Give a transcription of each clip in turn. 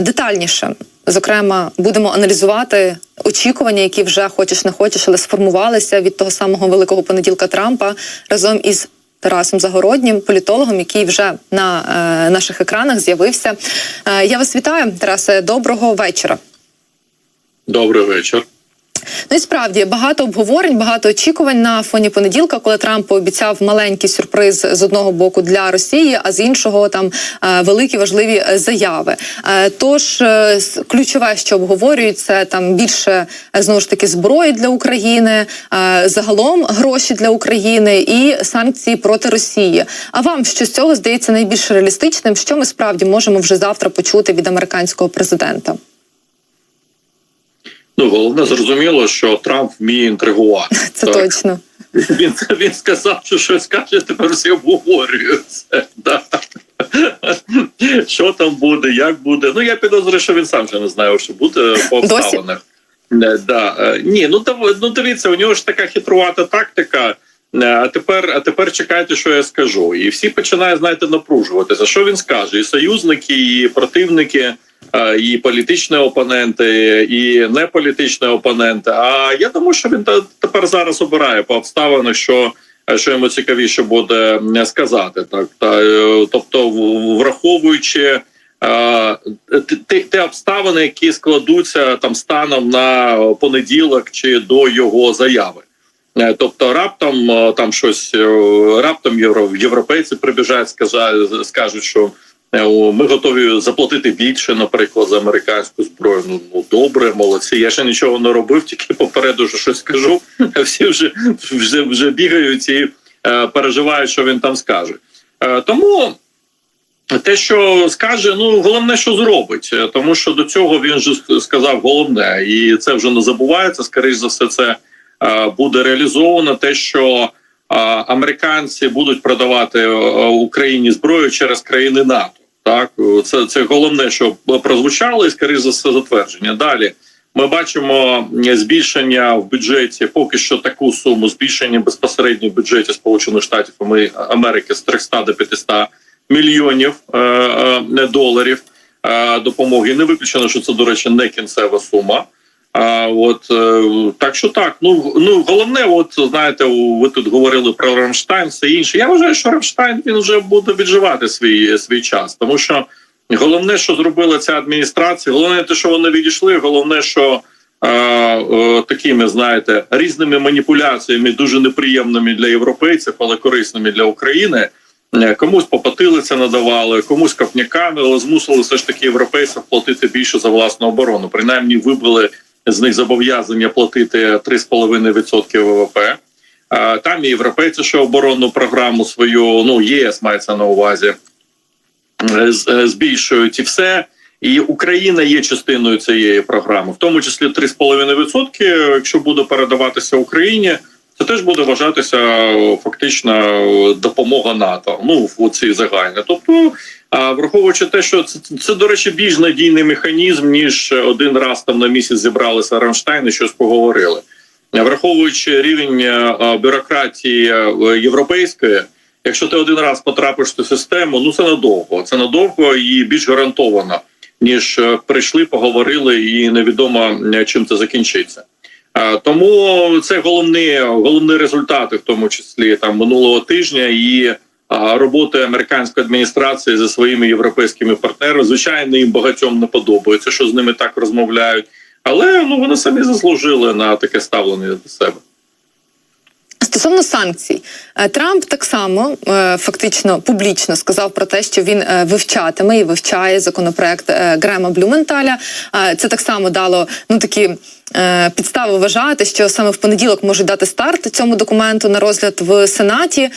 детальніше. Зокрема, будемо аналізувати очікування, які вже хочеш не хочеш, але сформувалися від того самого великого понеділка Трампа разом із Тарасом Загороднім, політологом, який вже на е, наших екранах з'явився. Е, я вас вітаю, Тарасе. Доброго вечора. Добрий вечір. Ну і справді багато обговорень, багато очікувань на фоні понеділка, коли Трамп пообіцяв маленький сюрприз з одного боку для Росії, а з іншого там е, великі важливі е, заяви. Е, Тож ключове, що обговорюють, там більше знову ж таки зброї для України, загалом гроші для України і санкції проти Росії. А вам що з цього здається найбільш реалістичним? Що ми справді можемо вже завтра почути від американського президента? Ну головне зрозуміло, що Трамп вміє інтригувати. Це Так. точно. Він він сказав, що щось каже, тепер всі обговорюють це. Да. Що там буде, як буде. Ну я підозрюю, що він сам вже не знає, що буде по обставинах. Е, Да. е, Ні, ну дав- ну дивіться, у нього ж така хитрувата тактика. Е, А тепер, а тепер чекайте, що я скажу. І всі починають, знаєте, напружуватися. Що він скаже? І союзники, і противники, і політичні опоненти, і неполітичні опоненти. А я думаю, що він тепер зараз обирає по обставинах, що. Що йому цікавіше буде сказати, так та е, тобто, враховуючи ті- обставини, які складуться там станом на понеділок чи до його заяви. Е, Тобто раптом там щось раптом євро, європейці прибіжать, скажуть, що ми готові заплатити більше, наприклад, за американську зброю. Ну, ну добре, молодці. Я ще нічого не робив, тільки попереду що щось скажу. Всі вже вже, вже бігають і е, переживають, що він там скаже. Е, тому. Те, що скаже, ну головне, що зробить, Е, тому що до цього він же сказав головне, і це вже не забувається. Скоріше за все, це е, буде реалізовано. Те, що е, американці будуть продавати е, Україні зброю через країни НАТО. Так, це, це головне, що прозвучало, і скоріше за все затвердження. Далі ми бачимо збільшення в бюджеті, поки що таку суму збільшення безпосередньо в бюджеті Сполучених Штатів Америки з 300 до 500 мільйонів е, е, доларів допомоги. Не виключено, що це, до речі, не кінцева сума. От е, так що так, ну ну головне, от знаєте, ви тут говорили про Рамштайн, все інше. Я вважаю, що Рамштайн він вже буде відживати свій свій час, тому що головне, що зробила ця адміністрація, головне те, що вони відійшли. Головне, що е, е, такими знаєте різними маніпуляціями, дуже неприємними для європейців, але корисними для України. Е, Комусь попотилиця надавали, комусь копняками, але змусили все ж таки європейців платити більше за власну оборону. Принаймні вибили з них зобов'язання платити 3,5% ВВП. Там і європейці ще оборонну програму свою, ну ЄС мається на увазі, збільшують і все. І Україна є частиною цієї програми, в тому числі 3,5%, якщо буде передаватися Україні, це теж буде вважатися фактично допомога НАТО. Ну в цій загальне. Тобто, враховуючи те, що це, це до речі, більш надійний механізм ніж один раз там на місяць зібралися Рамштайн і щось поговорили. Враховуючи рівень е, е, бюрократії е, європейської, якщо ти один раз потрапиш в цю систему, ну це надовго. Це надовго і більш гарантовано, ніж прийшли, поговорили, і невідомо чим це закінчиться. Е, Тому це головні головні результати, в тому числі там минулого тижня, і роботи американської адміністрації зі своїми європейськими партнерами. Звичайно, їм багатьом не подобається, що з ними так розмовляють, але ну вони самі заслужили на таке ставлення до себе. Стосовно санкцій, е, Трамп так само е, фактично публічно сказав про те, що він е, вивчатиме і вивчає законопроект е, Грема Блюменталя. Е, Це так само дало ну такі е, підстави вважати, що саме в понеділок можуть дати старт цьому документу на розгляд в Сенаті. Е,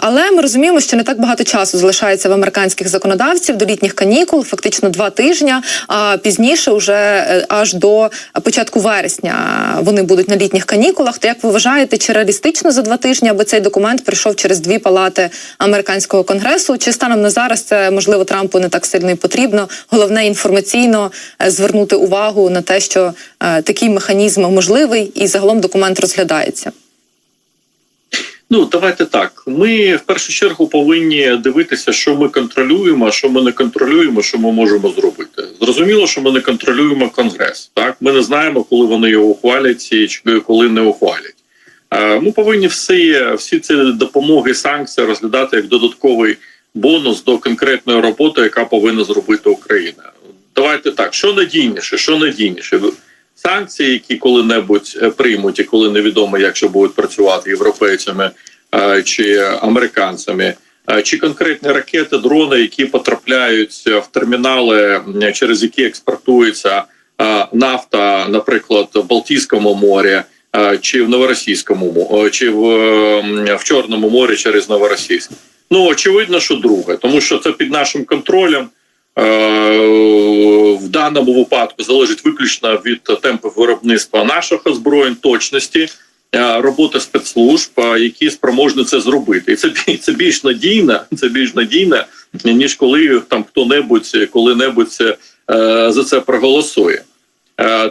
Але ми розуміємо, що не так багато часу залишається в американських законодавців до літніх канікул, фактично два тижні. А пізніше, вже е, аж до початку вересня, вони будуть на літніх канікулах. То як ви вважаєте, чи реалістично за два тижні, аби цей документ прийшов через дві палати американського конгресу? Чи станом на зараз це можливо Трампу не так сильно і потрібно? Головне інформаційно е, звернути увагу на те, що е, такий механізм можливий, і загалом документ розглядається. Ну давайте так. Ми в першу чергу повинні дивитися, що ми контролюємо, а що ми не контролюємо, що ми можемо зробити. Зрозуміло, що ми не контролюємо конгрес. Так ми не знаємо, коли вони його ухвалять чи коли не ухвалять. Ми повинні всі, всі ці допомоги, санкції розглядати як додатковий бонус до конкретної роботи, яка повинна зробити Україна. Давайте так, що надійніше, що надійніше. Санкції, які коли-небудь е, приймуть, і коли невідомо, як що будуть працювати європейцями е, чи американцями, е, чи конкретні ракети, дрони, які потрапляють в термінали, через які експортується нафта, наприклад, в Балтійському морі, чи в Новоросійському чи в, в Чорному морі через Новоросійськ. Ну очевидно, що друге, тому що це під нашим контролем. Е, В даному випадку залежить виключно від темпів виробництва наших озброєнь, точності е, роботи спецслужб, е, які спроможні це зробити, і це це більш надійно, це більш надійно, ніж коли там хто-небудь коли-небудь за це проголосує.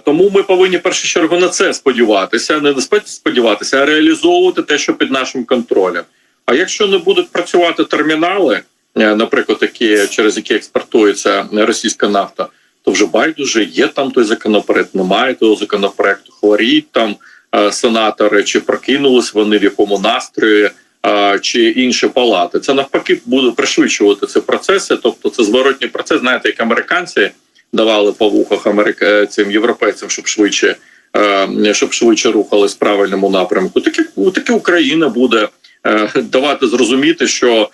Тому ми повинні першу чергу на це сподіватися, не сподіватися, а реалізовувати те, що під нашим контролем. А якщо не будуть працювати термінали, наприклад, такі через які експортується російська нафта, то вже байдуже є там той законопроект, немає того законопроекту. Хворіють там е, сенатори, чи прокинулись вони в якому настрої, е, чи інші палати. Це навпаки буде пришвидшувати ці процеси. Тобто, це зворотній процес, знаєте, як американці давали по вухах америк... цим європейцям, щоб швидше. е, Щоб швидше рухались в правильному напрямку, таке таке Україна буде е, давати зрозуміти, що е,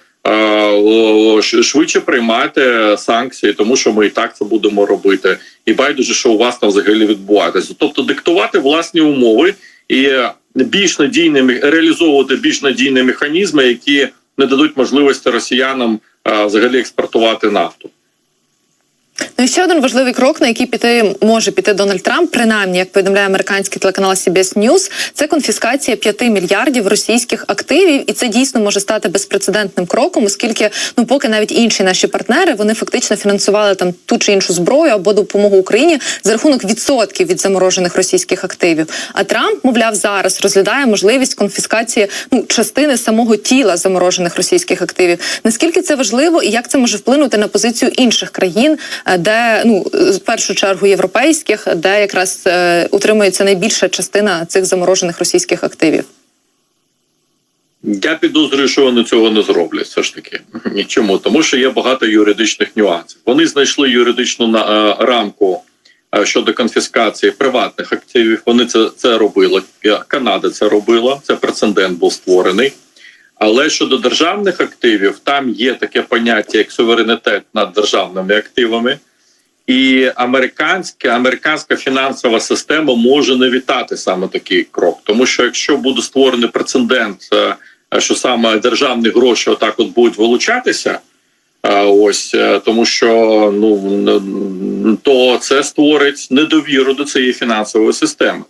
швидше приймати санкції, тому що ми і так це будемо робити, і байдуже, що у вас там взагалі відбувається. Тобто диктувати власні умови і більш надійними реалізовувати більш надійні механізми, які не дадуть можливості росіянам взагалі експортувати нафту. Ну і ще один важливий крок, на який піти може піти Дональд Трамп, принаймні, як повідомляє американський телеканал CBS News, це конфіскація 5 мільярдів російських активів, і це дійсно може стати безпрецедентним кроком, оскільки ну поки навіть інші наші партнери вони фактично фінансували там ту чи іншу зброю або допомогу Україні за рахунок відсотків від заморожених російських активів. А Трамп, мовляв, зараз розглядає можливість конфіскації ну частини самого тіла заморожених російських активів. Наскільки це важливо і як це може вплинути на позицію інших країн, е, де ну в першу чергу європейських, де якраз е, утримується найбільша частина цих заморожених російських активів? Я підозрюю, що вони цього не зроблять. Все ж таки, Ні, чому? Тому що є багато юридичних нюансів. Вони знайшли юридичну на е, рамку е, щодо конфіскації приватних активів. Вони це, це робили. Е, Канада це робила. Це прецедент був створений. Але щодо державних активів, там є таке поняття як суверенітет над державними активами, і американська американська фінансова система може не вітати саме такий крок, тому що якщо буде створений прецедент, е, що саме державні гроші отак от будуть вилучатися, е, ось е, тому що ну то це створить недовіру до цієї фінансової системи.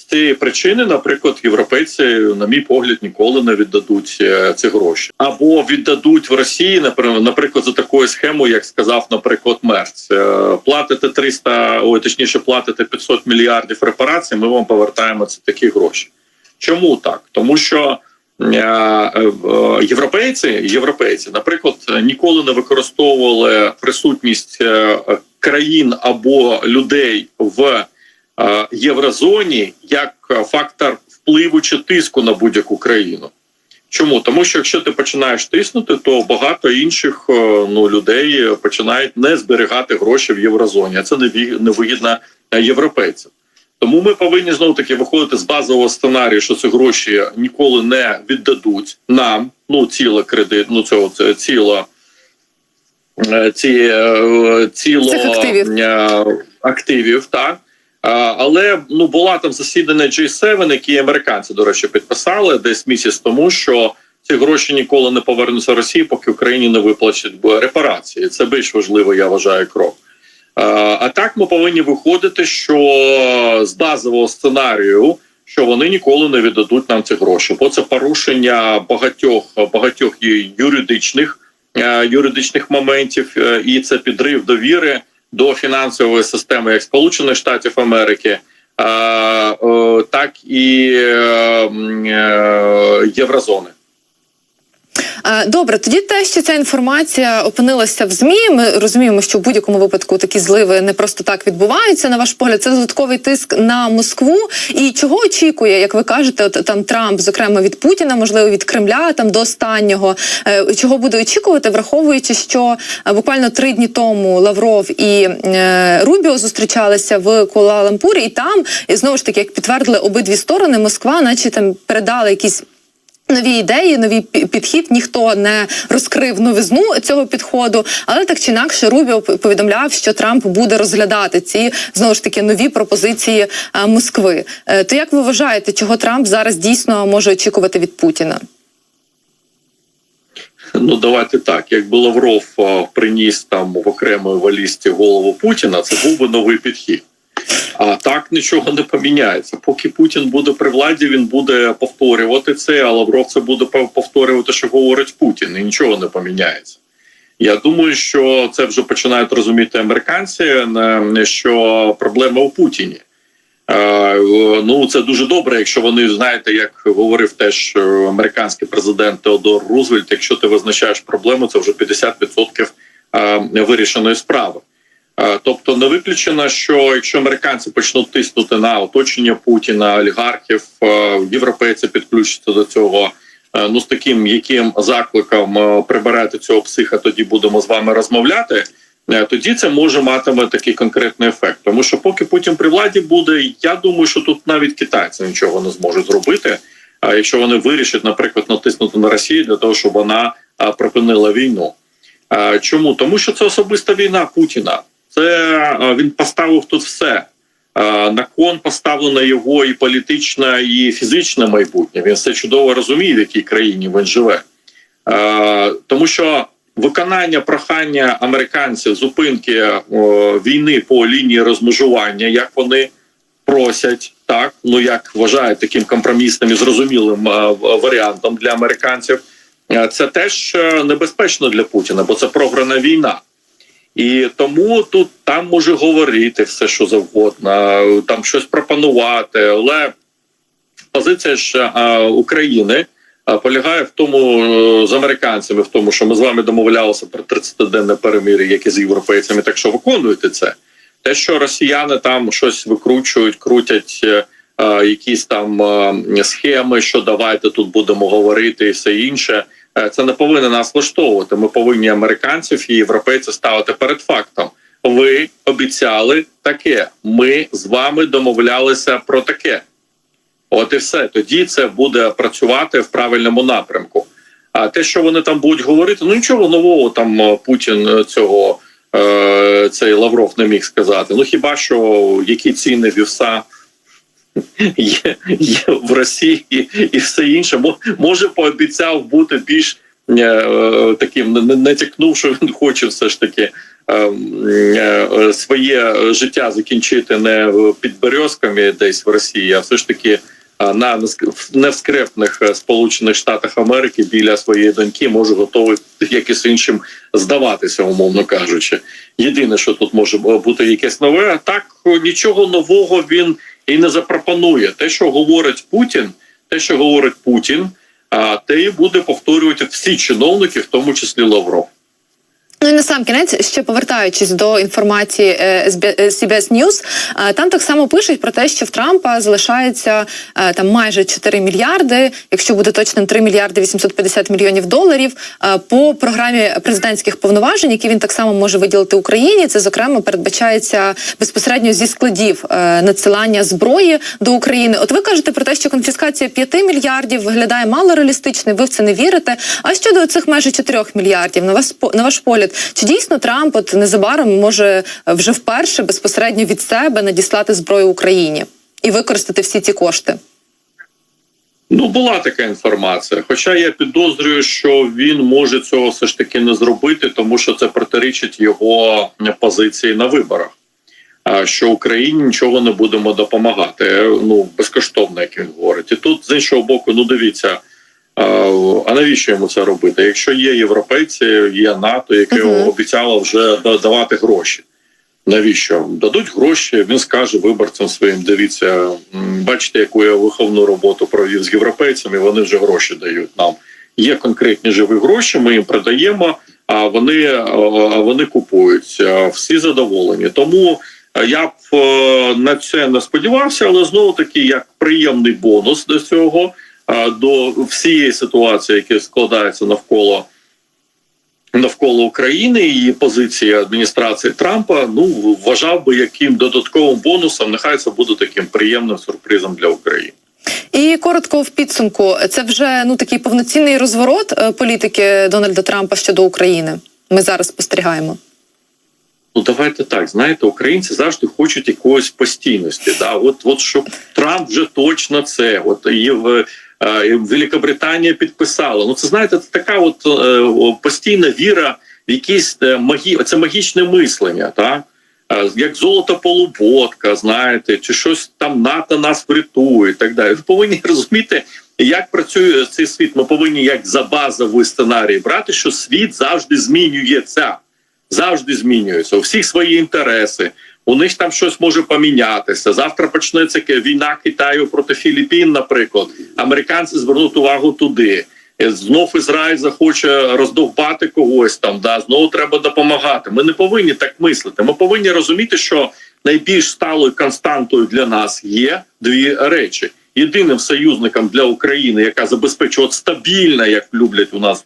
З цієї причини, наприклад, європейці, на мій погляд, ніколи не віддадуть е, ці гроші, або віддадуть в Росії, наприклад, за такою схемою, як сказав, наприклад, Мерц, Е, платите 300, ой, точніше, платите 500 мільярдів репарацій. Ми вам повертаємо це такі гроші. Чому так? Тому що е, європейці, європейці, наприклад, ніколи не використовували присутність країн або людей в єврозоні як фактор впливу чи тиску на будь-яку країну. Чому? Тому що якщо ти починаєш тиснути, то багато інших е, ну людей починають не зберігати гроші в єврозоні. А це невигідно е, європейцям. Тому ми повинні знову таки виходити з базового сценарію, що ці гроші ніколи не віддадуть нам. Ну, ціле кредит, ну цього це ціло е, ці е, ціло активів. е, активів, так. Але ну була там засідання G7, які американці, до речі, підписали десь місяць тому, що ці гроші ніколи не повернуться Росії, поки Україні не виплачуть репарації. Це більш важливо, я вважаю, крок. А, а так ми повинні виходити, що з базового сценарію, що вони ніколи не віддадуть нам ці гроші, бо це порушення багатьох багатьох юридичних е, юридичних моментів, е, і це підрив довіри до фінансової системи як Сполучених Штатів Америки, так і е, е, Єврозони. Е, Добре, тоді те, що ця інформація опинилася в змі. Ми розуміємо, що в будь-якому випадку такі зливи не просто так відбуваються. На ваш погляд, це додатковий тиск на Москву. І чого очікує, як ви кажете, от там Трамп, зокрема від Путіна, можливо, від Кремля, там до останнього. Е, Чого буде очікувати, враховуючи, що е, буквально три дні тому Лавров і Рубіо зустрічалися в Куала-Лампурі, і там і знову ж таки, як підтвердили обидві сторони, Москва, наче там передали якісь. Нові ідеї, новий підхід. Ніхто не розкрив новизну цього підходу, але так чи інакше Рубіо повідомляв, що Трамп буде розглядати ці знову ж таки нові пропозиції е, Москви. Е, То як ви вважаєте, чого Трамп зараз дійсно може очікувати від Путіна? Ну давайте так. Якби Лавров приніс там в окремої валісті голову Путіна, це був би новий підхід. А так нічого не поміняється. Поки Путін буде при владі, він буде повторювати це, а Лавров це буде повторювати, що говорить Путін, і нічого не поміняється. Я думаю, що це вже починають розуміти американці, що проблема у Путіні. Ну, це дуже добре, якщо вони знаєте, як говорив теж е, американський президент Теодор Рузвельт. Якщо ти визначаєш проблему, це вже 50% е, вирішеної справи. Е, Тобто не виключено, що якщо американці почнуть тиснути на оточення Путіна, олігархів, е, європейці підключаться до цього. е, Ну з таким яким закликом прибирати цього психа, тоді будемо з вами розмовляти. Тоді це може матиме такий конкретний ефект. Тому що поки Путін при владі буде, я думаю, що тут навіть китайці нічого не зможуть зробити. А якщо вони вирішать, наприклад, натиснути на Росію для того, щоб вона припинила війну. Чому? Тому що це особиста війна Путіна. Це він поставив тут все. А, На кон поставлено його і політичне, і фізичне майбутнє. Він все чудово розуміє, в якій країні він живе. Е, Тому що виконання прохання американців зупинки війни по лінії розмежування, як вони просять, так ну як вважають таким компромісним і зрозумілим е, варіантом для американців, е, це теж е, небезпечно для Путіна, бо це програна війна. І тому тут там може говорити все, що завгодно, там щось пропонувати, але позиція ж України полягає в тому е, з американцями, в тому, що ми з вами домовлялися про 30-денне перемир'я, як і з європейцями. Так що виконуєте це. Те, що росіяни там щось викручують, крутять е, е, якісь там схеми, що давайте тут будемо говорити, і все інше. Е, Це не повинно нас влаштовувати. Ми повинні американців і європейців ставити перед фактом. Ви обіцяли таке. Ми з вами домовлялися про таке. От і все. Тоді це буде працювати в правильному напрямку. А те, що вони там будуть говорити, ну нічого нового там е, Путін е, цього цей Лавров не міг сказати. Ну хіба що які ціни вівса є, є в Росії і все інше. Мо- Може пообіцяв бути більш е, е, таким, натякнув, що він хоче все ж таки. е, е, Своє життя закінчити не під березками десь в Росії, а все ж таки на невскрепних Сполучених Штатах Америки біля своєї доньки може готовий якось іншим здаватися, умовно кажучи. Єдине, що тут може бути якесь нове, а так нічого нового він і не запропонує. Те, що говорить Путін, те, що говорить Путін, а те і буде повторювати всі чиновники, в тому числі Лавров. Ну і на сам кінець, ще повертаючись до інформації е, SB- е, CBS News, е, там так само пишуть про те, що в Трампа залишається е, там майже 4 мільярди, якщо буде точним 3 мільярди 850 мільйонів доларів е, по програмі президентських повноважень, які він так само може виділити Україні. Це зокрема передбачається безпосередньо зі складів е, надсилання зброї до України. От ви кажете про те, що конфіскація 5 мільярдів виглядає мало реалістично, і ви в це не вірите. А щодо цих майже 4 мільярдів, на вас на ваш погляд, чи дійсно Трамп от незабаром може е, вже вперше безпосередньо від себе надіслати зброю Україні і використати всі ці кошти? Ну, була така інформація. Хоча я підозрюю, що він може цього все ж таки не зробити, тому що це протирічить його позиції на виборах. Що Україні нічого не будемо допомагати. Ну безкоштовно, як він говорить. І тут з іншого боку, ну дивіться. А, А навіщо йому це робити? Якщо є європейці, є НАТО, яке Мгм. обіцяло вже да- давати гроші. Навіщо дадуть гроші? Він скаже виборцям своїм: дивіться, бачите, яку я виховну роботу провів з європейцями. Вони вже гроші дають нам. є конкретні живі гроші. Ми їм продаємо, а вони, е, вони купують. Всі задоволені. Тому е, я б е, на це не сподівався, але знову таки як приємний бонус до цього, до всієї ситуації, яка складається навколо навколо України і позиції адміністрації Трампа. Ну вважав би яким додатковим бонусом. Нехай це буде таким приємним сюрпризом для України. І коротко в підсумку, це вже ну такий повноцінний розворот е, політики Дональда Трампа щодо України. Ми зараз спостерігаємо. Ну давайте так. Знаєте, українці завжди хочуть якоїсь постійності. Да, от, от щоб Трамп вже точно це. От і в Великобританія підписала. Ну це знаєте, це така от е, постійна віра в якісь е, магі... це магічне мислення, так. Як золото полуботка, знаєте, чи щось там НАТО нас врятує і так далі. Ви повинні розуміти, як працює цей світ. Ми повинні як за базовий сценарій брати, що світ завжди змінюється завжди змінюються. У всіх свої інтереси. У них там щось може помінятися. Завтра почнеться війна Китаю проти Філіппін, наприклад. Американці звернуть увагу туди. Е, Знов Ізраїль захоче роздовбати когось там. Да, знову треба допомагати. Ми не повинні так мислити. Ми повинні розуміти, що найбільш сталою константою для нас є дві речі. Єдиним союзником для України, яка забезпечує стабільна, як люблять у нас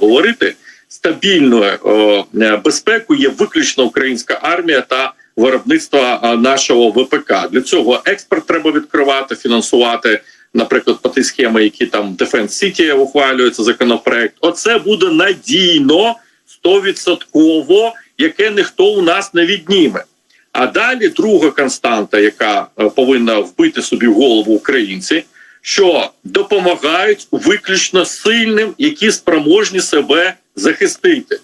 говорити, стабільною е, е, безпеку є виключно українська армія та виробництво е, нашого ВПК. Для цього експорт треба відкривати, фінансувати. Наприклад, по ті схеми, які там Defense City ухвалюється законопроект. Оце буде надійно, стовідсотково, яке ніхто у нас не відніме. А далі друга константа, яка е, повинна вбити собі в голову українці, що допомагають виключно сильним, які спроможні себе захистити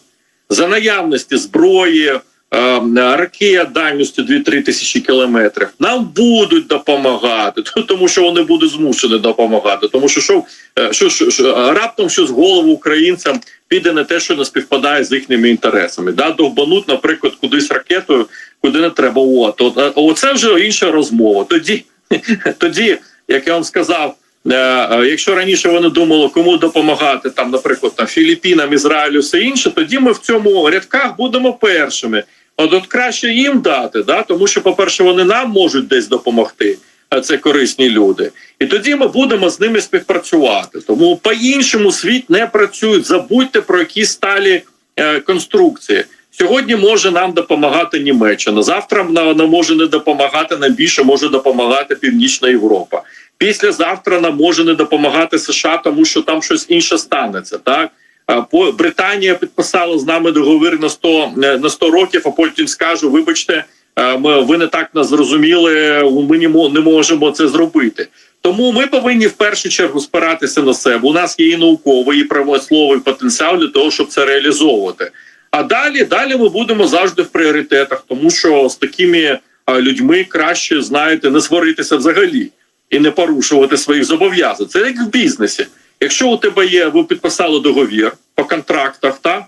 за наявності зброї. Е, Ракет дальністю 2-3 тисячі кілометрів нам будуть допомагати, тому що вони будуть змушені допомагати. Тому що що, е, що, що, що раптом щось голову українцям піде не те, що не співпадає з їхніми інтересами. Да, довбануть, наприклад, кудись ракетою, куди не треба. От, от, е, оце вже інша розмова. Тоді, тоді, як я вам сказав. Якщо раніше вони думали, кому допомагати, там, наприклад, там Філіппінам, Ізраїлю, все інше, тоді ми в цьому рядках будемо першими. От, краще їм дати, да? тому що, по-перше, вони нам можуть десь допомогти, а це корисні люди. І тоді ми будемо з ними співпрацювати. Тому по-іншому світ не працює. Забудьте про якісь сталі е, конструкції. Сьогодні може нам допомагати Німеччина. Завтра нам може не допомагати нам більше може допомагати Північна Європа. Післязавтра нам може не допомагати США, тому що там щось інше станеться. Так Британія підписала з нами договір на 100, е, на 100 років, а потім скаже: вибачте, е, ми ви не так нас зрозуміли. Ми не можемо це зробити. Тому ми повинні в першу чергу спиратися на себе. У нас є і науковий, і промисловий потенціал для того, щоб це реалізовувати. А далі, далі ми будемо завжди в пріоритетах, тому що з такими людьми краще знаєте не сваритися взагалі і не порушувати своїх зобов'язань. Це як в бізнесі. Якщо у тебе є, ви підписали договір по контрактах, так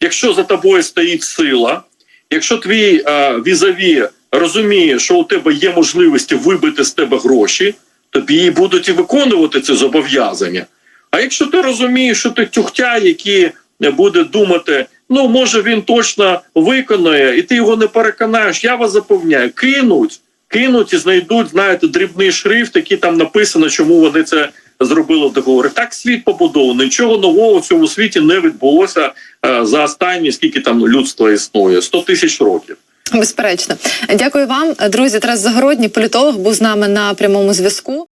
якщо за тобою стоїть сила, якщо твій е, візаві розуміє, що у тебе є можливості вибити з тебе гроші, тобі будуть і виконувати ці зобов'язання. А якщо ти розумієш, що ти тюхтя, який буде думати, ну може він точно виконає, і ти його не переконаєш, я вас запевняю, кинуть, кинуть і знайдуть, знаєте, дрібний шрифт, який там написано, чому вони це зробили договори. Так світ побудований. Нічого нового в цьому світі не відбулося е, за останні скільки там людства існує 100 тисяч років. Безперечно, дякую вам, друзі. Тарас Загородній, політолог, був з нами на прямому зв'язку.